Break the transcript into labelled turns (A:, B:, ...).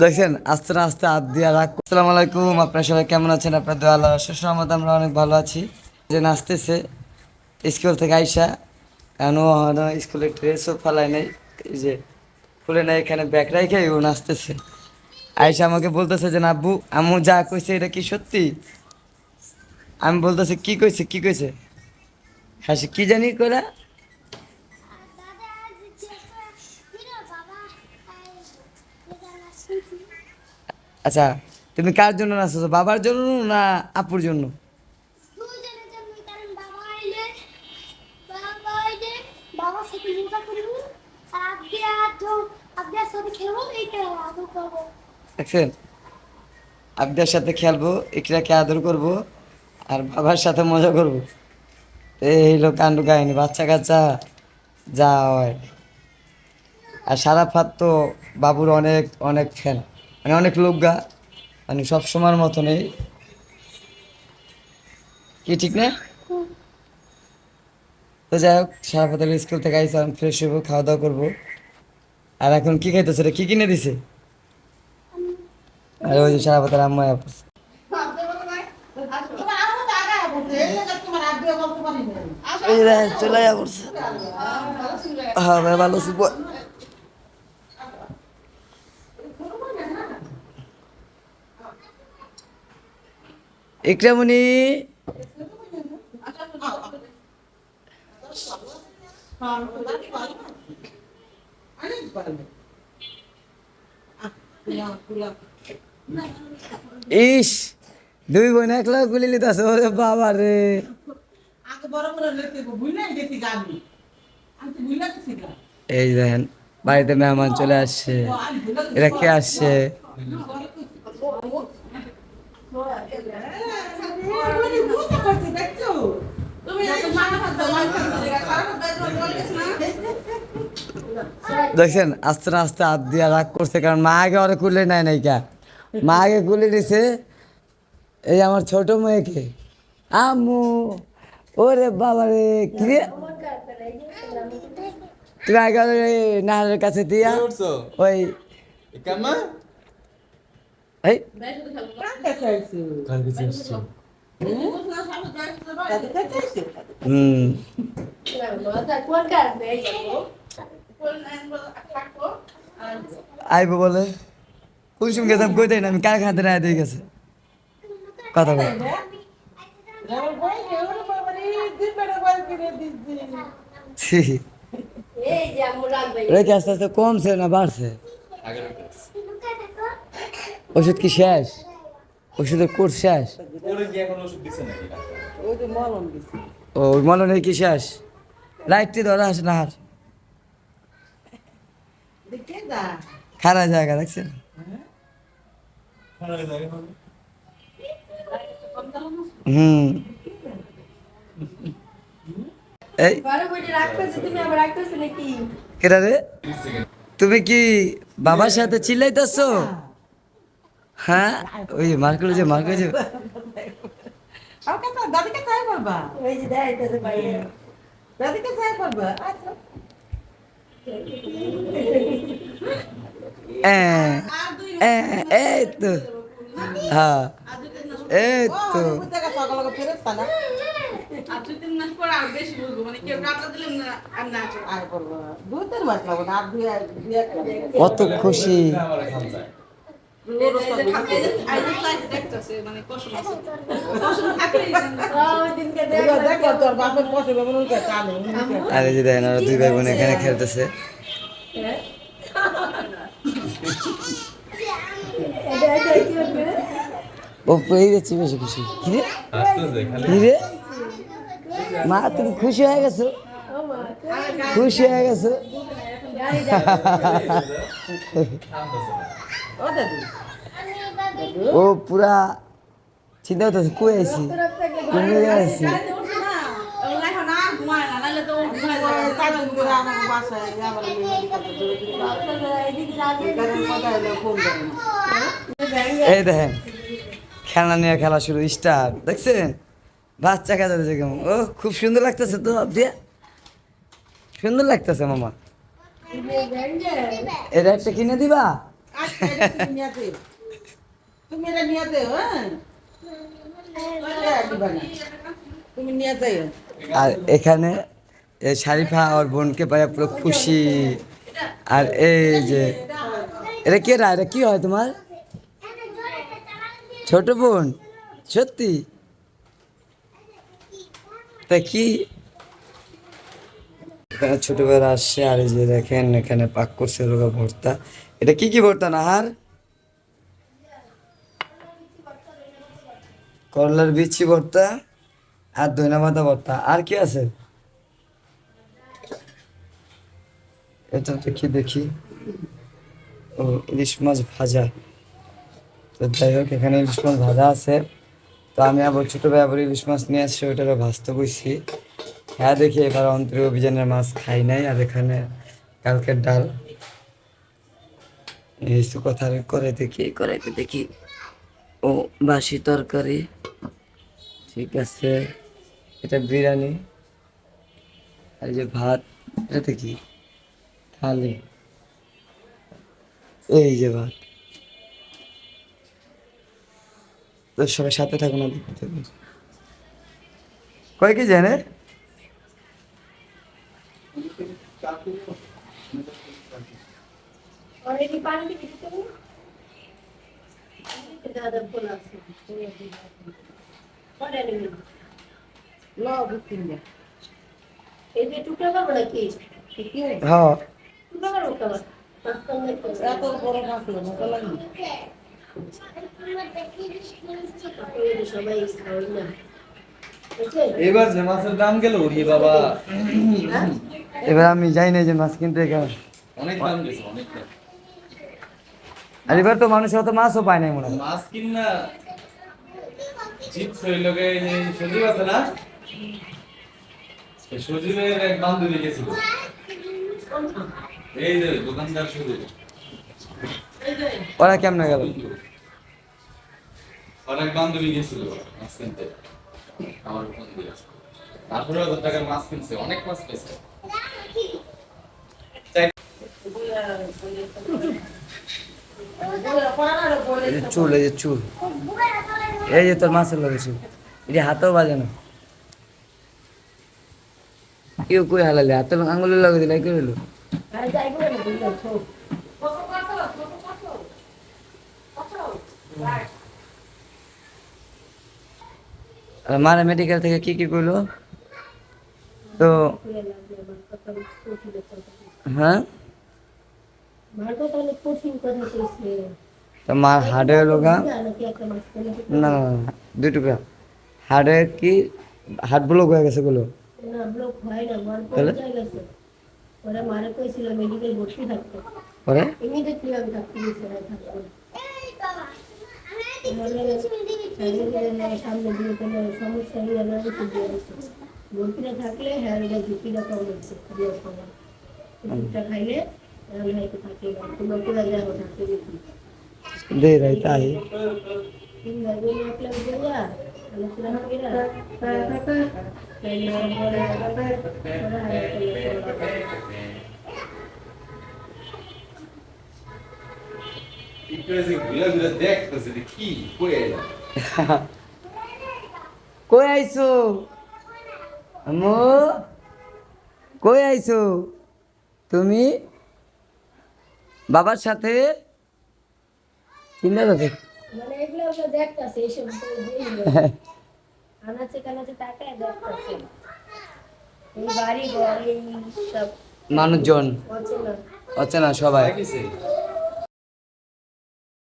A: দেখছেন, আস্তে আস্তে হাত দিয়ে রাখ আসসালামু আলাইকুম, আপনারা সবাই কেমন আছেন? আপনার দোয়া আল্লাহ সুসহমত আমরা অনেক ভালো আছি। যে নাচতেছে, স্কুল থেকে আইসা, কেন স্কুলের ড্রেসও ফালাই নাই যে খুলে নাই, এখানে ব্যাগ রাখে ও নাচতেছে। আইসা আমাকে বলতেছে যে, না আব্বু, আম্মু যা কইছে, এটা কি সত্যি? আমি বলতেছি, কি কইছে কি কইছে? হাসি, কি জানি কইরা আচ্ছা তুমি কার জন্য নাচতেছো, বাবার জন্য না আপুর জন্য? দেখছেন আবদার সাথে খেলব, ইকরাকে আদর করব। আর বাবার সাথে মজা করব। এই লোক কাণ্ড কাহিনী বাচ্চা কাচ্চা যা হয়। আর সারা ফাত তো বাবুর অনেক অনেক ফ্যান মানে অনেক লোক গা মানে সব সময়ের মতনই। কি ঠিক না? তো যাই হোক, সারা ফাতের স্কুল থেকে আইসি আমি ফ্রেশ হব খাওয়া দাওয়া করব। আর এখন কি খাইতেছে রে? কি কিনে দিছে? আর ওই যে সারা ফাতের আম্মা এই রে চলে পড়ছে হ্যাঁ ভাই ভালো আছি। ইকরামণি ইস। দুই বোন একলা গুলি লিতাছে ওরে বাবা রে। এই দেখেন বাড়িতে মেহমান চলে আসছে। এরা কে আসছে? দেখছেন আস্তে আস্তে হাত দিয়ে রাগ করছে কারণ মা আগে ওরা কুলে নেয় নাই কা। মা আগে কুলে দিছে এই আমার ছোট মেয়েকে। আম্মু ওরে বাবা রে কি রে? তুমি আগে ওই কাছে দিয়া ওই
B: কার
A: হুম। আইব। বলে। কুলসুম গেছে? আমি কই দেয় না? আমি কারখানাতে না দিয়ে গেছে। কথা বল। রেখে আস্তে আস্তে কমছে না বাড়ছে। ওষুধ কি শেষ? ওষুধের কোর্স শেষ?
B: ওরে কি এখন ওষুধ দিছে নাকি
A: ও মলনের কি শেষ? লাইটটি ধরা আসে না আর খারাপ জায়গা দেখছেন? হুম। এই কেটা রে? তুমি কি বাবার সাথে চিল্লাইতেছ? হ্যাঁ? ওই যে মার্কেট যে
C: দাদিকে চাই করবা? আচ্ছা।
A: হ্যাঁ এই তো হ্যাঁ। এই তো
C: বুঝতে সকালে ফেরত না। আর করব দুই তিন মাস লাগবে না আর দুই দুই এক মাস।
A: কত খুশি। আর এই যে দেখেন ওরা দুই ভাই বোন এখানে খেলতেছে। ও পেয়ে যাচ্ছে বেশি খুশি। কি রে
B: আসতেছে খালি
A: কি রে মা, তুমি খুশি হয়ে গেছো? খুশি হয়ে গেছো?
C: ও,
A: পুরা চিন্তা করতেছে, কই আইছি? কোন
C: করে না।
A: এই দেখেন। খেলনা নিয়ে খেলা শুরু স্টার দেখছেন? বাচ্চা খেতে দিচ্ছে কেমন। ও, খুব সুন্দর লাগতেছে তো আবদিয়া সুন্দর লাগতেছে, মামা। এটা একটা কিনে দিবা? আর এখানে শারিফা আর বোনকে পাই পুরো খুশি। আর এই যে, এটা কে এটা কি হয় তোমার? ছোট বোন, সত্যি? তা কি? এখানে ছোটবেলা আসছে আর এই যে দেখেন, এখানে পাক করছে রোগা ভর্তা। এটা কি কি ভর্তা না হার করলার বিচি ভর্তা আর ধনে পাতা ভর্তা। আর কি আছে? এটা দেখি দেখি। ও, ইলিশ মাছ ভাজা। তো যাই হোক এখানে ইলিশ মাছ ভাজা আছে। তো আমি আবার ছোটো ভাই আবার ইলিশ মাছ নিয়ে আসছি ওইটারও ভাজতে বসছি হ্যাঁ দেখি এবার অন্তরী অভিযানের মাছ খাই নাই আর এখানে কালকের ডাল। এই কিছু কথা করে দেখি। করাইতে দেখি। ও বাসি তরকারি। ঠিক আছে। এটা বিরিয়ানি। আর এই যে ভাত এটা কি থালি। এই যে ভাত। তো সবাই সাথে থাকুন না দেখতে থাকুন কয় কি জানে? হ্যাঁ।
B: এবার যে মাছের দাম গেল রে বাবা?
A: এবার আমি যাই না যে মাছ কিনতে কেমন
B: অনেক দাম গেছে অনেক দাম।
A: আর এবার তো মানুষ অত মাছও পায় নাই মনে হয়।
B: মাছ কিন না। চিপস হইল গে সজীব আছে না? সজীবের এক বান্ধবী গেছিল। এই যে দোকানদার সজীব।
A: ওরা কেমনে গেল?
B: অনেক বান্ধবী গেছিল মাছ কিনতে। আমার ফোন দিয়ে আঠারো হাজার টাকার মাছ কিনছে অনেক মাছ পেয়েছে।
A: এই যে চুল এই যে চুল। এই যে তোর মাছের চুল। এটি হাতেও বাজে না। কেউ কই হালালে? হাতের আঙুলের লগে দিলে কি
D: আর যাইবো না বুঝলে তো।
A: আর মারা মেডিকেল থেকে কি কি কইলো তো
D: খুলে লাগবে, আমার কথা কঠিন কথা কইছে।
A: হ্যাঁ
D: আমার কথা অনেক কঠিন কথা কইছে।
A: তো মার হাড়ে হলো গা
D: না, নাকি একটা মাঝখানে
A: না না না, দুই টুকরা হাড়ে কি হাট ব্লক হয়ে গেছে গুলো
D: না ব্লক হয় না মার
A: তাহলে?
D: পৌঁছায় গেছে ওরা মারা কইছিল মেডিকেল ভর্তি থাকতে
A: পরে
D: ইমিডিয়েটলি আমি থাকতে সামনে দিয়ে কোনো সমস্যা নিয়ে আমার ওষুধ দিয়ে দিচ্ছে ভর্তিটা থাকলে হ্যাঁ এটা ঝুঁকিটা কম হচ্ছে বিয়ের সময় ওষুধটা খাইলে আমি হয়তো থাকি না তোমার কোথা যাব থাকতে গেছি
A: দে রাই তাই
D: তিন ভাই
B: কই
A: আইছো আমো কই আইছো তুমি বাবার সাথে চিন্তা তো
D: মানে
A: মানুষজন
D: অচেনা
A: সবাই